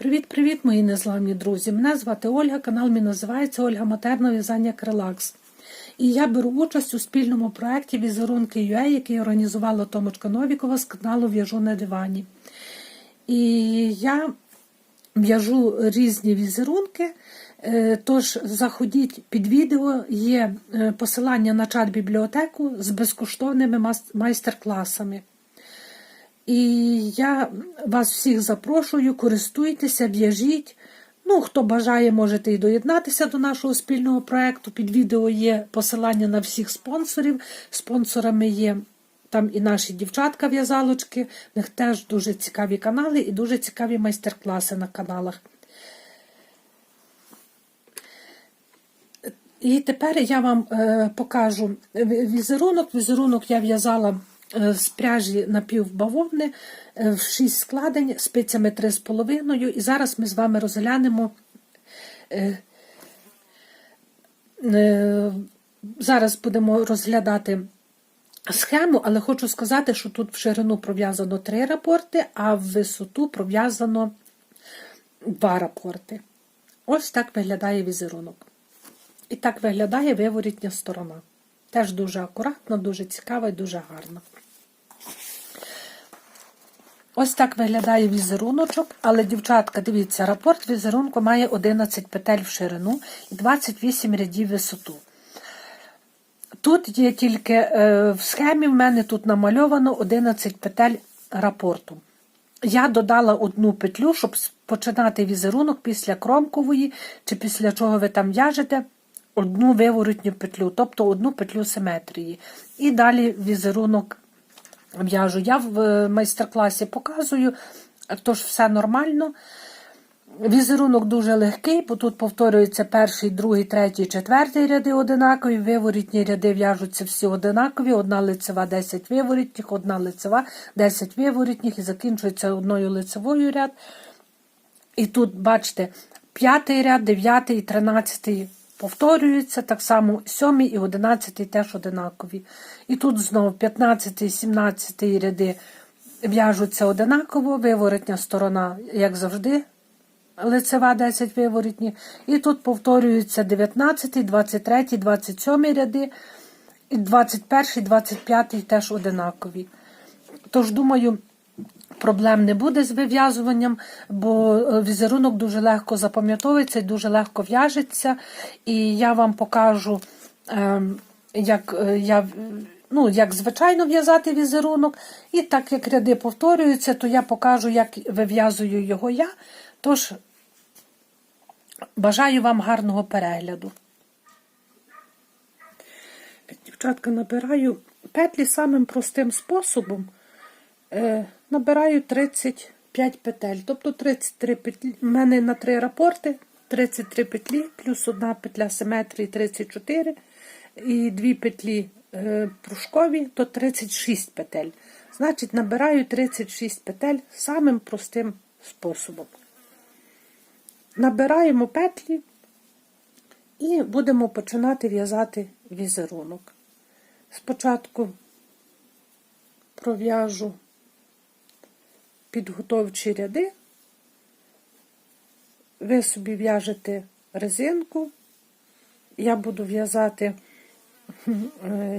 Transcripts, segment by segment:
Привіт-привіт, мої незламні друзі! Мене звати Ольга, канал мій називається Ольга Матерна В'язання Релакс. І я беру участь у спільному проєкті Візерунки UA, який організувала Томочка Новікова з каналу В'яжу на дивані. І я в'яжу різні візерунки. Е, Тож заходіть під відео, є е, посилання на чат-бібліотеку з безкоштовними майстер-класами. І я вас всіх запрошую, користуйтеся, в'яжіть. Ну, хто бажає, можете і доєднатися до нашого спільного проєкту. Під відео є посилання на всіх спонсорів. Спонсорами є там і наші дівчатка-в'язалочки. В них теж дуже цікаві канали і дуже цікаві майстер-класи на каналах. І тепер я вам е, покажу візерунок. Візерунок я в'язала з пряжі напівбавовни е, в 6 складень спицями 3,5. І зараз ми з вами розглянемо. Е, е, зараз будемо розглядати схему, але хочу сказати, що тут в ширину пров'язано 3 рапорти, а в висоту пров'язано 2 рапорти. Ось так виглядає візерунок. І так виглядає виворітня сторона. Теж дуже акуратно, дуже цікава і дуже гарна. Ось так виглядає візеруночок, але, дівчатка, дивіться, рапорт візерунку має 11 петель в ширину і 28 рядів висоту. Тут є тільки е, в схемі в мене тут намальовано 11 петель рапорту. Я додала одну петлю, щоб починати візерунок після кромкової, чи після чого ви там в'яжете одну виворотню петлю, тобто одну петлю симетрії. І далі візерунок в'яжу. Я в майстер-класі показую, тож все нормально. Візерунок дуже легкий, бо тут повторюється перший, другий, третій, четвертий ряди одинакові. Виворітні ряди в'яжуться всі одинакові. Одна лицева 10 виворітніх, одна лицева 10 виворітніх і закінчується одною лицевою ряд. І тут, бачите, п'ятий ряд, дев'ятий, тринадцятий повторюються, так само 7 і 11 теж одинакові. І тут знову 15, 17 ряди в'яжуться одинаково, виворотня сторона, як завжди, лицева 10 виворотні. І тут повторюються 19, 23, 27 ряди, і 21, 25 теж одинакові. Тож, думаю, Проблем не буде з вив'язуванням, бо візерунок дуже легко запам'ятовується і дуже легко в'яжеться. І я вам покажу, як я, ну, як звичайно в'язати візерунок. І так як ряди повторюються, то я покажу, як вив'язую його я. Тож, бажаю вам гарного перегляду. Дівчатка, набираю петлі самим простим способом. Набираю 35 петель, тобто 33 петлі. У мене на 3 рапорти 33 петлі, плюс одна петля симетрії 34, і дві петлі е, пружкові, то 36 петель. Значить, набираю 36 петель самим простим способом. Набираємо петлі і будемо починати в'язати візерунок. Спочатку пров'яжу підготовчі ряди, ви собі в'яжете резинку, я буду в'язати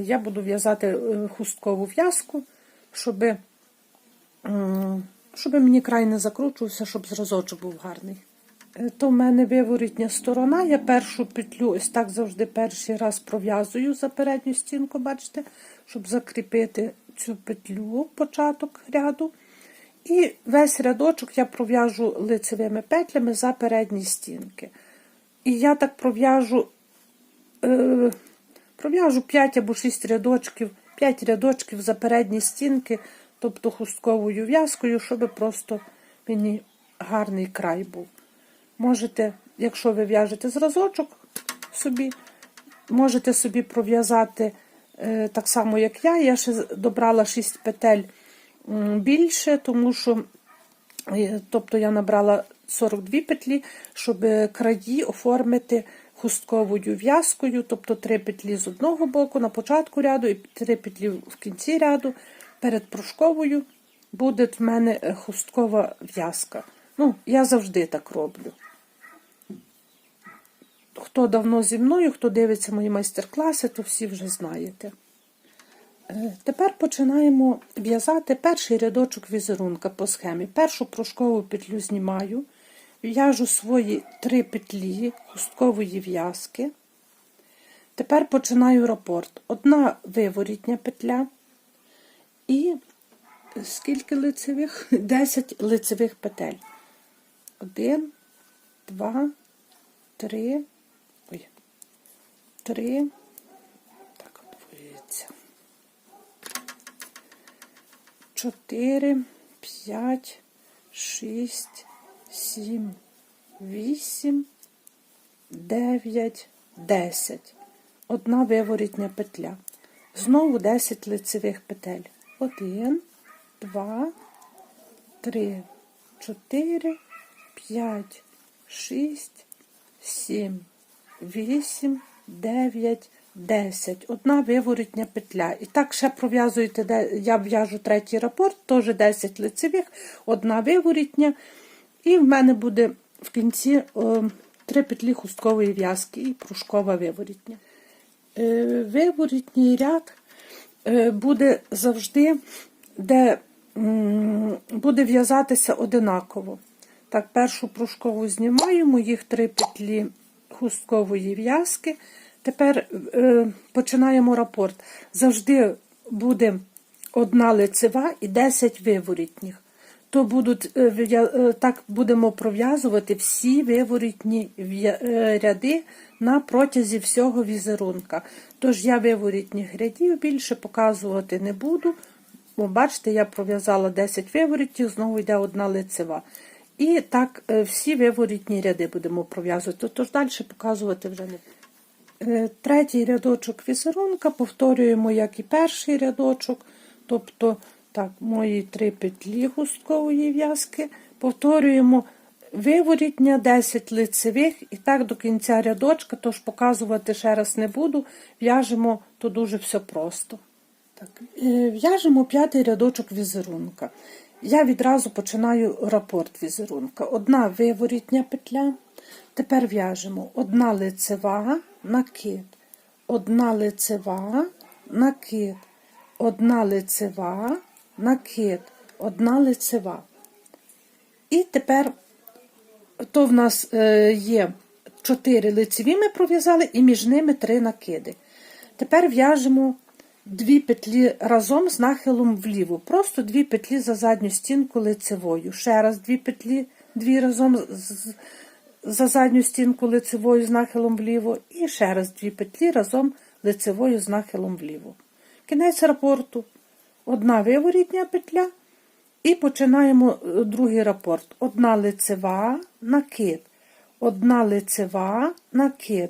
я буду в'язати е, хусткову в'язку, щоб, щоб мені край не закручувався, щоб зразочок був гарний. Е, то в мене виворітня сторона, я першу петлю, ось так завжди перший раз пров'язую за передню стінку, бачите, щоб закріпити цю петлю, початок ряду. І весь рядочок я пров'яжу лицевими петлями за передні стінки. І я так пров'яжу е, пров'яжу 5 або 6 рядочків, 5 рядочків за передні стінки, тобто хустковою в'язкою, щоб просто мені гарний край був. Можете, якщо ви в'яжете зразочок собі, можете собі пров'язати е, так само, як я. Я ще добрала 6 петель більше, тому що е, тобто я набрала 42 петлі, щоб краї оформити хустковою в'язкою, тобто 3 петлі з одного боку на початку ряду і 3 петлі в кінці ряду. Перед пружковою буде в мене хусткова в'язка. Ну, я завжди так роблю. Хто давно зі мною, хто дивиться мої майстер-класи, то всі вже знаєте. Тепер починаємо в'язати перший рядочок візерунка по схемі. Першу прошкову петлю знімаю, в'яжу свої три петлі хусткової в'язки. Тепер починаю рапорт. Одна виворітня петля і скільки лицевих? 10 лицевих петель. 1, 2, 3, ой, 3, так, от 4, 5, 6, 7, 8, 9, 10. Одна виворітня петля. Знову 10 лицевих петель. 1, 2, 3, 4, 5, 6, 7, 8, 9, 10 десять. Одна виворітня петля. І так ще пров'язуєте, я в'яжу третій рапорт, теж 10 лицевих, одна виворітня. І в мене буде в кінці о, три петлі хусткової в'язки і пружкова виворітня. Е, Виворітній ряд е, буде завжди, де буде в'язатися одинаково. Так, першу пружкову знімаю, моїх три петлі хусткової в'язки. Тепер е, починаємо рапорт. Завжди буде одна лицева і 10 виворітніх. То будуть, е, е, так будемо пров'язувати всі виворітні е, ряди на протязі всього візерунка. Тож я виворітніх рядів більше показувати не буду. Бо бачите, я пров'язала 10 виворітів, знову йде одна лицева. І так е, всі виворітні ряди будемо пров'язувати. Тож далі показувати вже не буду. Е, Третій рядочок візерунка повторюємо, як і перший рядочок. Тобто, так, мої три петлі густкової в'язки. Повторюємо виворітня 10 лицевих і так до кінця рядочка, тож показувати ще раз не буду. В'яжемо то дуже все просто. Так, е, В'яжемо п'ятий рядочок візерунка. Я відразу починаю рапорт візерунка. Одна виворітня петля. Тепер в'яжемо одна лицева, накид, одна лицева, накид, одна лицева, накид, одна лицева. І тепер то в нас е, є чотири лицеві ми пров'язали, і між ними три накиди. Тепер в'яжемо дві петлі разом з нахилом вліво. Просто дві петлі за задню стінку лицевою. Ще раз дві петлі, дві разом з- за задню стінку лицевою з нахилом вліво. І ще раз дві петлі разом лицевою з нахилом вліво. Кінець рапорту. Одна виворітня петля. І починаємо е, другий рапорт. Одна лицева, накид, одна лицева, накид,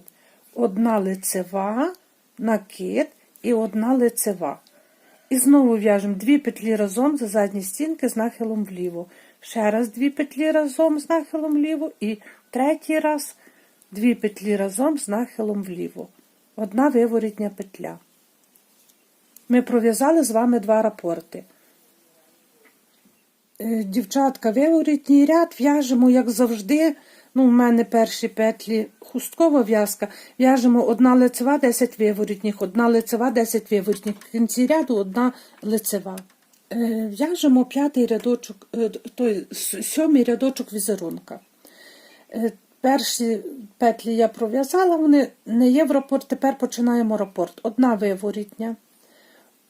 одна лицева, накид і одна лицева. І знову в'яжемо дві петлі разом за задні стінки з нахилом вліво. Ще раз дві петлі разом з нахилом вліво і третій раз дві петлі разом з нахилом вліво. Одна виворітня петля. Ми пров'язали з вами два рапорти. Е, Дівчатка, виворітній ряд в'яжемо, як завжди. Ну, у мене перші петлі хусткова в'язка. В'яжемо одна лицева, 10 виворітніх, одна лицева, 10 виворітніх. В кінці ряду одна лицева. Е, В'яжемо п'ятий рядочок, е, той сьомий рядочок візерунка. Е, Перші петлі я пров'язала, вони не є в рапорт. Тепер починаємо рапорт. Одна виворітня,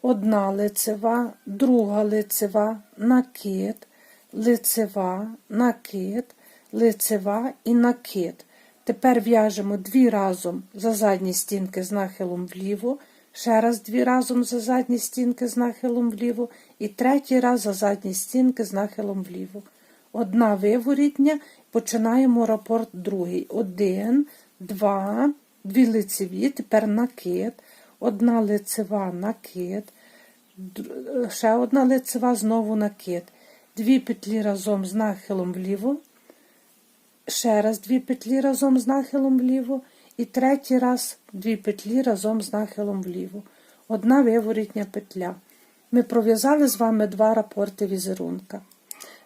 одна лицева, друга лицева, накид, лицева, накид, лицева і накид. Тепер в'яжемо дві разом за задні стінки з нахилом вліво, ще раз дві разом за задні стінки з нахилом вліво і третій раз за задні стінки з нахилом вліво. Одна виворітня, починаємо рапорт другий. Один, два, дві лицеві, тепер накид, одна лицева накид, ще одна лицева, знову накид. Дві петлі разом з нахилом вліво, ще раз дві петлі разом з нахилом вліво, і третій раз дві петлі разом з нахилом вліво. Одна виворітня петля. Ми пров'язали з вами два рапорти візерунка.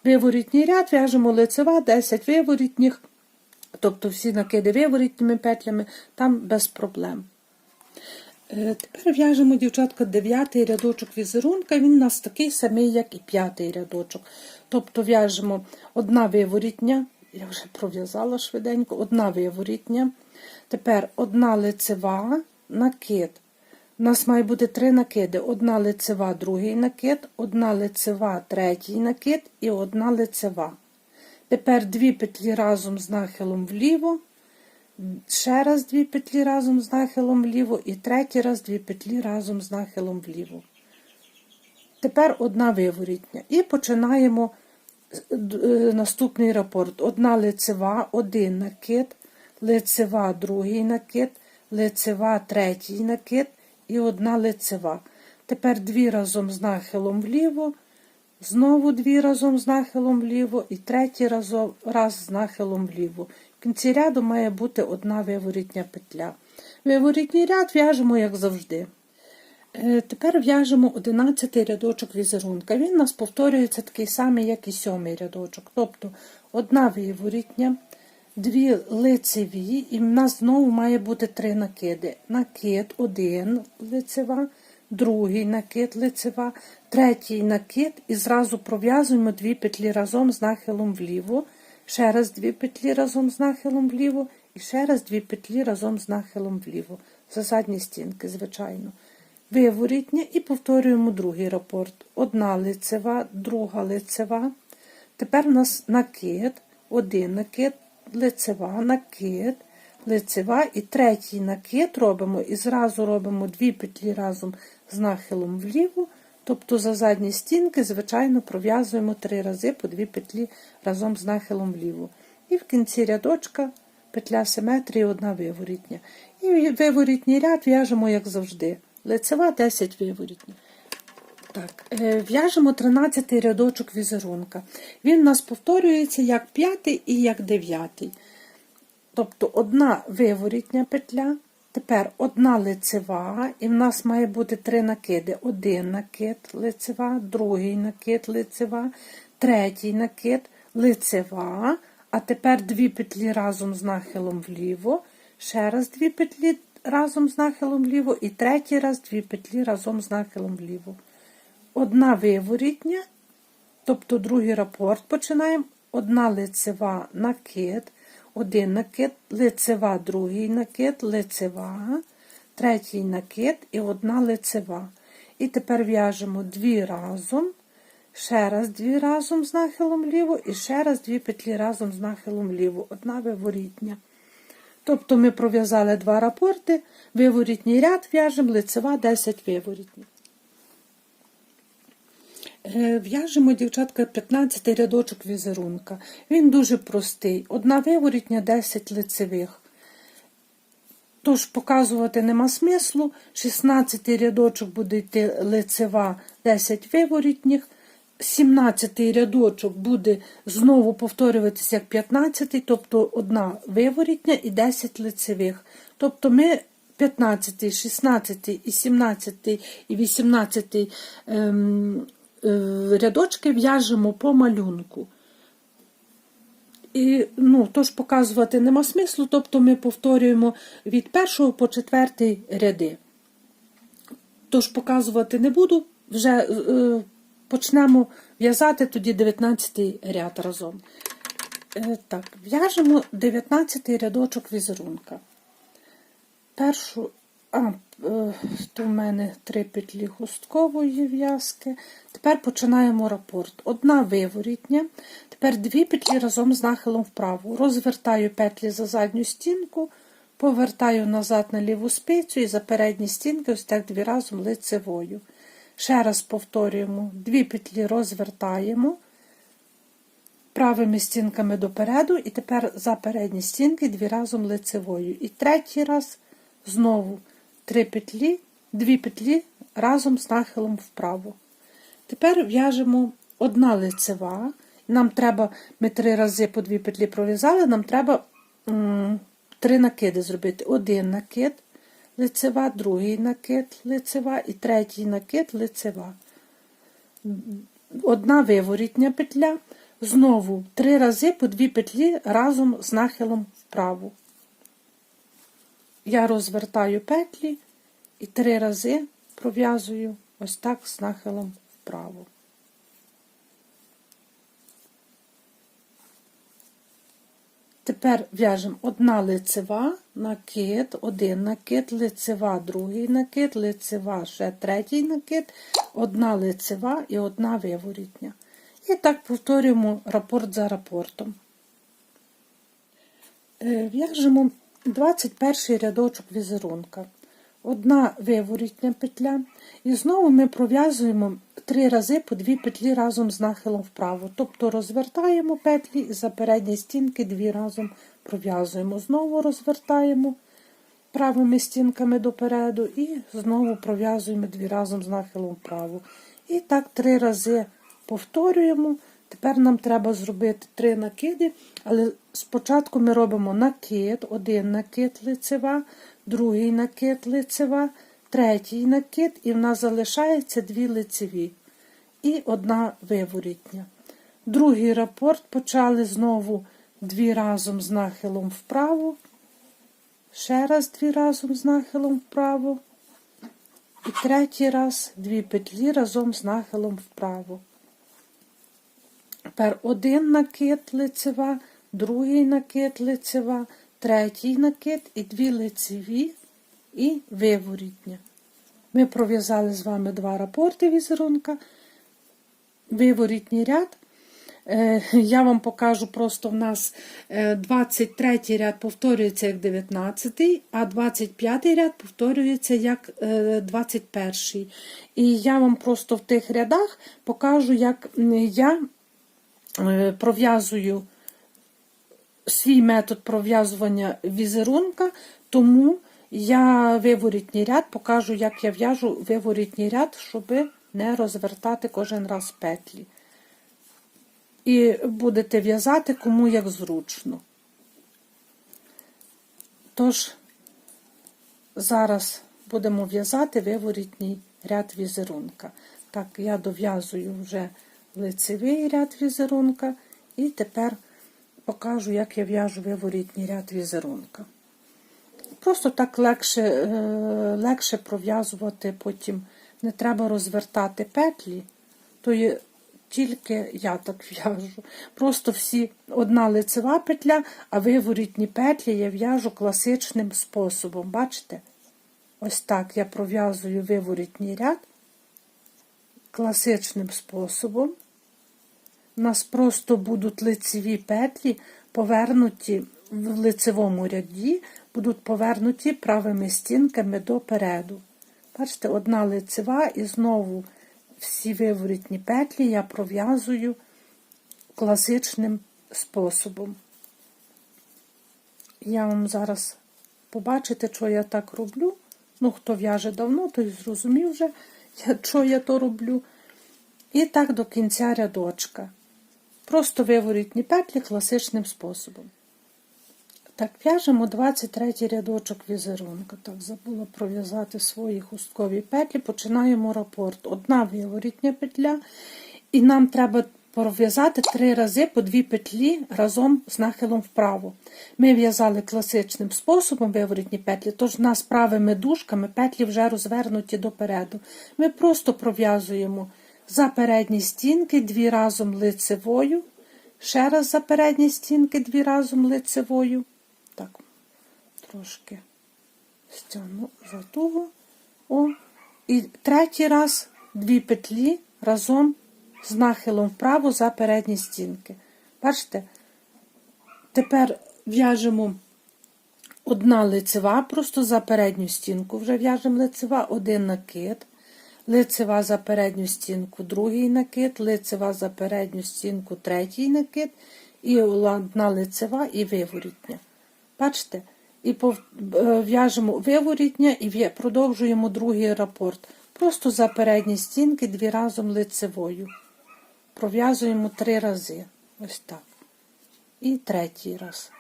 Виворітній ряд, в'яжемо лицева, 10 виворітніх, тобто всі накиди виворітніми петлями, там без проблем. Е, Тепер в'яжемо, дівчатка, дев'ятий рядочок візерунка. Він у нас такий самий, як і п'ятий рядочок. Тобто в'яжемо одна виворітня, я вже пров'язала швиденько, одна виворітня. Тепер одна лицева, накид. У нас має бути три накиди: одна лицева, другий накид, одна лицева, третій накид і одна лицева. Тепер дві петлі разом з нахилом вліво, ще раз дві петлі разом з нахилом вліво і третій раз дві петлі разом з нахилом вліво. Тепер одна виворітня. І починаємо е, наступний рапорт. Одна лицева, один накид, лицева, другий накид, лицева, третій накид і одна лицева. Тепер дві разом з нахилом вліво, знову дві разом з нахилом вліво і третій разом, раз з нахилом вліво. В кінці ряду має бути одна виворітня петля. Виворітній ряд в'яжемо, як завжди. Е, Тепер в'яжемо 11 рядочок візерунка. Він у нас повторюється такий самий, як і сьомий рядочок. Тобто одна виворітня, дві лицеві, і в нас знову має бути три накиди. Накид, один лицева, другий накид лицева, третій накид, і зразу пров'язуємо дві петлі разом з нахилом вліво, ще раз дві петлі разом з нахилом вліво, і ще раз дві петлі разом з нахилом вліво. За задні стінки, звичайно виворітня і повторюємо другий рапорт. Одна лицева, друга лицева. Тепер у нас накид, один накид, лицева, накид, лицева і третій накид робимо і зразу робимо дві петлі разом з нахилом вліво. Тобто за задні стінки, звичайно, пров'язуємо три рази по дві петлі разом з нахилом вліво. І в кінці рядочка петля симетрії, одна виворітня. І виворітній ряд в'яжемо, як завжди. Лицева 10 виворітня. Так, е, в'яжемо 13 рядочок візерунка. Він у нас повторюється як п'ятий і як дев'ятий. Тобто одна виворітня петля, тепер одна лицева, і в нас має бути три накиди. Один накид лицева, другий накид лицева, третій накид лицева, а тепер дві петлі разом з нахилом вліво, ще раз дві петлі разом з нахилом вліво і третій раз дві петлі разом з нахилом вліво. Одна виворітня, тобто другий рапорт починаємо. Одна лицева накид, один накид, лицева, другий накид, лицева, третій накид і одна лицева. І тепер в'яжемо дві разом, ще раз дві разом з нахилом вліво і ще раз дві петлі разом з нахилом вліво. Одна виворітня. Тобто ми пров'язали два рапорти, виворітній ряд в'яжемо, лицева 10 виворітніх. Е, В'яжемо, дівчатка, 15 рядочок візерунка. Він дуже простий. Одна виворітня, 10 лицевих. Тож показувати нема смислу. 16 рядочок буде йти лицева 10 виворітніх. 17 рядочок буде знову повторюватися як 15, тобто одна виворітня і 10 лицевих. Тобто ми 15, 16 і 17 і 18 ем, е, рядочки в'яжемо по малюнку. І, ну, тож показувати нема смислу, тобто ми повторюємо від першого по четвертий ряди. Тож показувати не буду, вже е, почнемо в'язати тоді 19 ряд разом. Е, так, в'яжемо 19 рядочок візерунка. Першу, а, е, то в мене три петлі хусткової в'язки. Тепер починаємо рапорт. Одна виворітня, тепер дві петлі разом з нахилом вправо. Розвертаю петлі за задню стінку, повертаю назад на ліву спицю і за передні стінки ось так дві разом лицевою. Ще раз повторюємо, дві петлі розвертаємо правими стінками допереду, і тепер за передні стінки дві разом лицевою. І третій раз знову три петлі, дві петлі разом з нахилом вправо. Тепер в'яжемо одна лицева. Нам треба, ми три рази по дві петлі пров'язали, нам треба м, три накиди зробити. Один накид, лицева, другий накид лицева і третій накид лицева. Одна виворітня петля, Знову три рази по дві петлі разом з нахилом вправо. Я розвертаю петлі і три рази пров'язую ось так з нахилом вправо. Тепер в'яжемо одна лицева, накид, один накид, лицева, другий накид, лицева, ще третій накид, одна лицева і одна виворітня. І так повторюємо рапорт за рапортом. Е, В'яжемо 21 рядочок візерунка. Одна виворітня петля. І знову ми пров'язуємо три рази по дві петлі разом з нахилом вправо. Тобто розвертаємо петлі і за передні стінки дві разом пров'язуємо. Знову розвертаємо правими стінками допереду і знову пров'язуємо дві разом з нахилом вправо. І так три рази повторюємо. Тепер нам треба зробити три накиди, але спочатку ми робимо накид, один накид лицева, другий накид лицева, третій накид, і в нас залишається дві лицеві і одна виворітня. Другий рапорт почали знову дві разом з нахилом вправо, ще раз дві разом з нахилом вправо, і третій раз дві петлі разом з нахилом вправо. Тепер один накид лицева, другий накид лицева, третій накид і дві лицеві і виворітня. Ми пров'язали з вами два рапорти візерунка, виворітній ряд. Е, Я вам покажу просто в нас е, 23 ряд повторюється як 19, а 25 ряд повторюється як е, 21. І я вам просто в тих рядах покажу, як я е, пров'язую свій метод пров'язування візерунка, тому я виворітній ряд покажу, як я в'яжу виворітній ряд, щоб не розвертати кожен раз петлі. І будете в'язати кому як зручно. Тож, зараз будемо в'язати виворітній ряд візерунка. Так, я дов'язую вже лицевий ряд візерунка, і тепер покажу, як я в'яжу виворітній ряд візерунка. Просто так легше, е, легше пров'язувати, потім не треба розвертати петлі, то є тільки я так в'яжу. Просто всі одна лицева петля, а виворітні петлі я в'яжу класичним способом. Бачите? Ось так я пров'язую виворітній ряд класичним способом. У нас просто будуть лицеві петлі повернуті в лицевому ряді, будуть повернуті правими стінками допереду. Бачите, одна лицева і знову всі виворітні петлі я пров'язую класичним способом. Я вам зараз побачите, що я так роблю. Ну, хто в'яже давно, той зрозумів вже, що я то роблю. І так до кінця рядочка. Просто виворітні петлі класичним способом. Так, в'яжемо 23 рядочок візерунка. Так, забула пров'язати свої хусткові петлі. Починаємо рапорт. Одна виворітня петля, і нам треба пров'язати три рази по дві петлі разом з нахилом вправо. Ми в'язали класичним способом виворітні петлі, тож нас правими дужками петлі вже розвернуті допереду. Ми просто пров'язуємо за передні стінки дві разом лицевою. Ще раз за передні стінки дві разом лицевою. Так, трошки стягну за туго. О. І третій раз дві петлі разом з нахилом вправо за передні стінки. Бачите? Тепер в'яжемо одна лицева, просто за передню стінку. Вже в'яжемо лицева, один накид. Лицева за передню стінку, другий накид, лицева за передню стінку, третій накид, і одна лицева і виворітня. Бачите? І е, в'яжемо виворітня і продовжуємо другий рапорт. Просто за передні стінки дві разом лицевою. Пров'язуємо три рази. Ось так. І третій раз.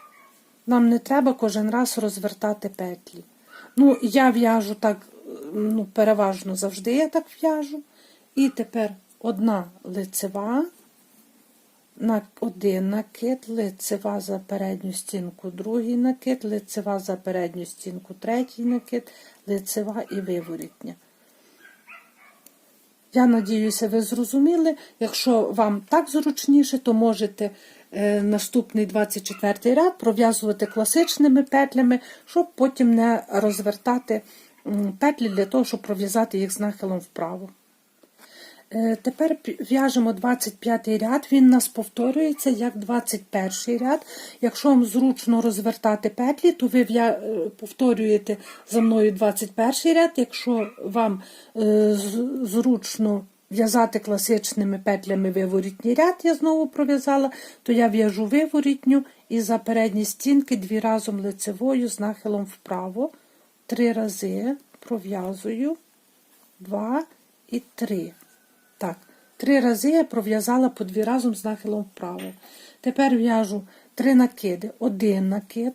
Нам не треба кожен раз розвертати петлі. Ну, я в'яжу так, ну, переважно завжди я так в'яжу. І тепер одна лицева, один накид, лицева за передню стінку, другий накид, лицева за передню стінку, третій накид, лицева і виворітня. Я надіюся, ви зрозуміли. Якщо вам так зручніше, то можете е, наступний 24 ряд пров'язувати класичними петлями, щоб потім не розвертати петлі для того, щоб пров'язати їх з нахилом вправо. Е, Тепер в'яжемо 25 ряд, він у нас повторюється як 21 ряд. Якщо вам зручно розвертати петлі, то ви е, повторюєте за мною 21 ряд. Якщо вам е, зручно в'язати класичними петлями виворітній ряд, я знову пров'язала, то я в'яжу виворітню і за передні стінки дві разом лицевою з нахилом вправо. Три рази пров'язую, два і три. Так, три рази я пров'язала по дві разом з нахилом вправо. Тепер в'яжу три накиди. Один накид,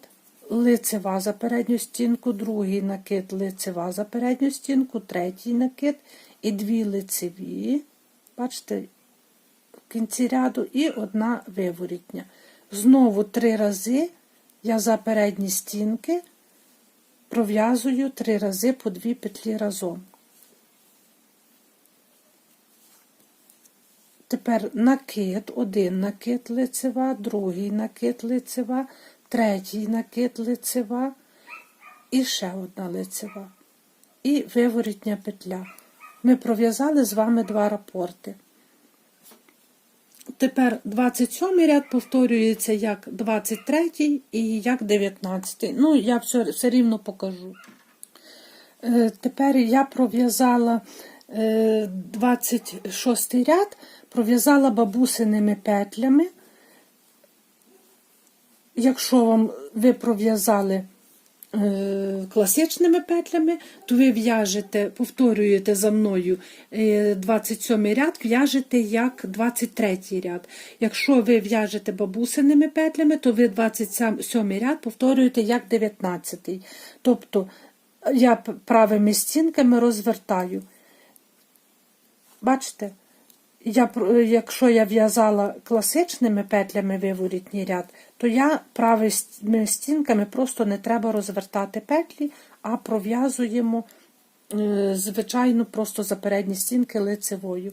лицева за передню стінку, другий накид, лицева за передню стінку, третій накид і дві лицеві. Бачите, в кінці ряду і одна виворітня. Знову три рази я за передні стінки пров'язую три рази по дві петлі разом. Тепер накид, один накид лицева, другий накид лицева, третій накид лицева і ще одна лицева. І виворітня петля. Ми пров'язали з вами два рапорти. Тепер 27 ряд повторюється як 23 і як 19. Ну, я все, все рівно покажу. Е, Тепер я пров'язала е, 26 ряд, пров'язала бабусиними петлями. Якщо вам ви пров'язали е, класичними петлями, то ви в'яжете, повторюєте за мною е, 27 ряд, в'яжете як 23 ряд. Якщо ви в'яжете бабусиними петлями, то ви 27 ряд повторюєте як 19. Тобто я правими стінками розвертаю. Бачите? Я, якщо я в'язала класичними петлями виворітній ряд, то я правими стінками просто не треба розвертати петлі, а пров'язуємо е, звичайно просто за передні стінки лицевою.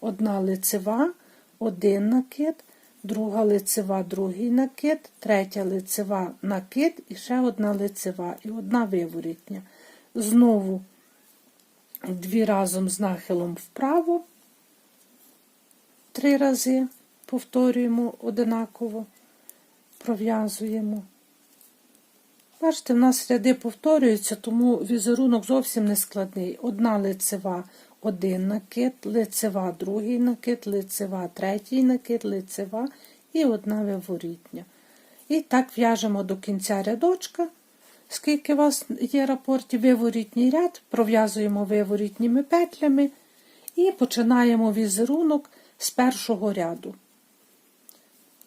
Одна лицева, один накид, друга лицева, другий накид, третя лицева накид і ще одна лицева і одна виворітня. Знову дві разом з нахилом вправо. Три рази повторюємо одинаково, пров'язуємо. Бачите, в нас ряди повторюються, тому візерунок зовсім не складний. Одна лицева, один накид, лицева, другий накид, лицева, третій накид, лицева і одна виворітня. І так в'яжемо до кінця рядочка. Скільки у вас є рапорті виворітній ряд, пров'язуємо виворітніми петлями і починаємо візерунок з першого ряду.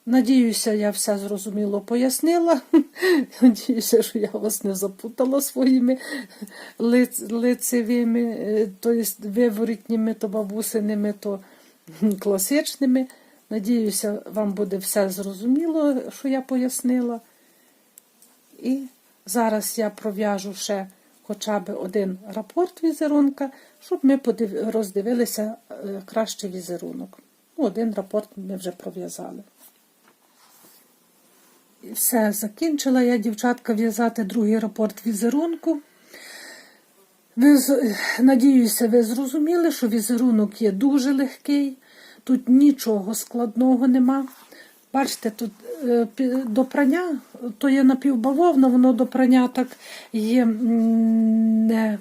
Надіюся, я все зрозуміло пояснила. Надіюся, що я вас не запутала своїми лицевими, тобто виворітніми, то бабусиними, то класичними. Надіюся, вам буде все зрозуміло, що я пояснила. І зараз я пров'яжу ще хоча б один рапорт візерунка, щоб ми роздивилися е, краще візерунок. Ну, один рапорт ми вже пров'язали. І все, закінчила я, дівчатка, в'язати другий рапорт візерунку. Ви, надіюся, ви зрозуміли, що візерунок є дуже легкий, тут нічого складного нема. Бачите, тут е, до прання, то є напівбавовна, воно до прання так є не,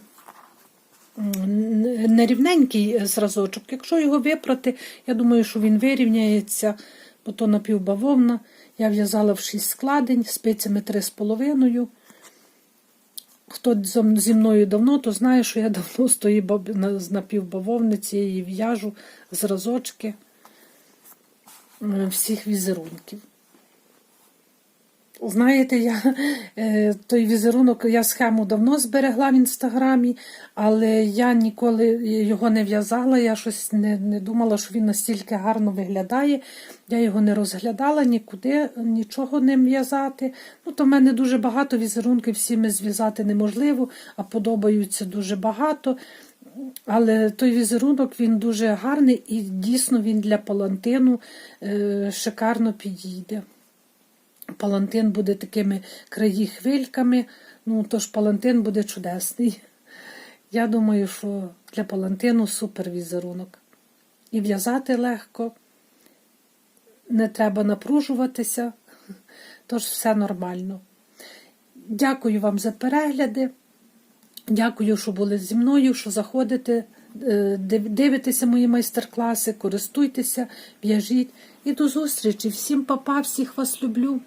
нерівненький зразочок. Якщо його випрати, я думаю, що він вирівняється, бо то напівбавовна. Я в'язала в 6 складень спицями 3,5. Хто зі мною давно, то знає, що я давно на- з напівбавовни цієї в'яжу зразочки е, всіх візерунків. Знаєте, я е, той візерунок, я схему давно зберегла в інстаграмі, але я ніколи його не в'язала. Я щось не, не думала, що він настільки гарно виглядає. Я його не розглядала нікуди, нічого не в'язати. Ну, то в мене дуже багато візерунків, всіми зв'язати неможливо, а подобаються дуже багато. Але той візерунок він дуже гарний і дійсно він для палантину е, шикарно підійде. Палантин буде такими краї хвильками, ну тож палантин буде чудесний. Я думаю, що для палантину супер візерунок. І в'язати легко, не треба напружуватися, тож все нормально. Дякую вам за перегляди. Дякую, що були зі мною, що заходите, е, дивитеся мої майстер-класи, користуйтеся, в'яжіть. І до зустрічі. Всім папа, всіх вас люблю.